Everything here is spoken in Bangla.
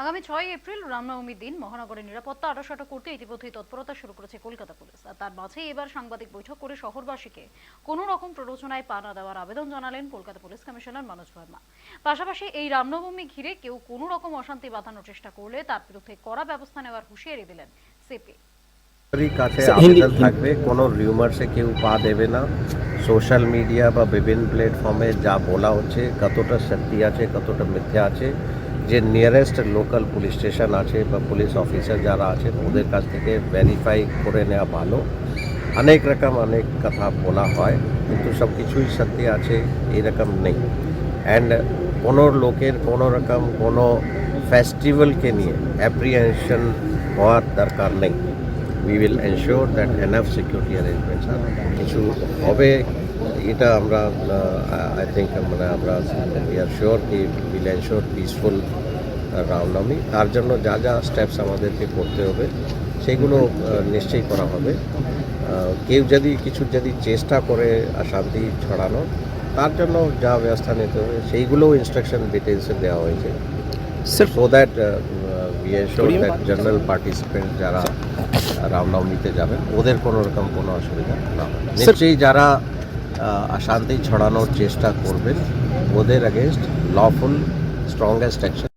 আগামী ছয় এপ্রিল রামনবমীর দিন মহানগরের নিরাপত্তা আটাশাটা করতে ইতিমধ্যেই তৎপরতা শুরু করেছে কলকাতা পুলিশ। আর তার মাঝেই এবার সাংবাদিক বৈঠক করে শহরবাসীকে কোনো রকম প্ররোচনায় পা না দেওয়ার আবেদন জানালেন কলকাতা পুলিশ কমিশনার মনোজ ভার্মা। পাশাপাশি এই রামনবমী ঘিরে কেউ কোনো রকম অশান্তি বাঁধানোর চেষ্টা করলে তার বিরুদ্ধে কড়া ব্যবস্থা নেওয়ার হুঁশিয়ারি দিলেন সিপি। কাছে আবেদন থাকবে কোনো রিউমার্সে কেউ পা দেবে না। সোশ্যাল মিডিয়া বা বিভিন্ন প্ল্যাটফর্মে যা বলা হচ্ছে কতটা সত্যি আছে কতটা মিথ্যা আছে যে নিয়ারেস্ট লোকাল পুলিশ স্টেশন আছে বা পুলিশ অফিসার যারা আছে ওদের কাছ থেকে ভেরিফাই করে নেওয়া ভালো। অনেক রকম অনেক কথা বলা হয়, কিন্তু সব কিছুই সত্যি আছে, এরকম নেই। অ্যান্ড কোনো লোকের কোনো রকম কোনো ফেস্টিভ্যালকে নিয়ে অ্যাপ্রিহেনশন হওয়ার দরকার নেই। We will ensure that enough security arrangements কিছু হবে। এটা আমরা আই থিঙ্ক মানে আমরা উই আর শিওর কি উইল এনশিওর পিসফুল রামনবমী তার জন্য যা যা স্টেপস আমাদেরকে করতে হবে সেগুলো নিশ্চয়ই করা হবে। কেউ যদি কিছু যদি চেষ্টা করে শান্তি ছড়ানো তার জন্য যা ব্যবস্থা নিতে হবে সেইগুলোও ইনস্ট্রাকশন ডিটেলসে দেওয়া হয়েছে। Sir so that general participant যারা রামনবমীতে যাবেন ওদের কোনো রকম কোনো অসুবিধা না নিশ্চয়ই যারা অশান্তি ছড়ানোর চেষ্টা করবেন। ওদের অ্যাগেনস্ট লফুল স্ট্রংগেস্ট অ্যাকশন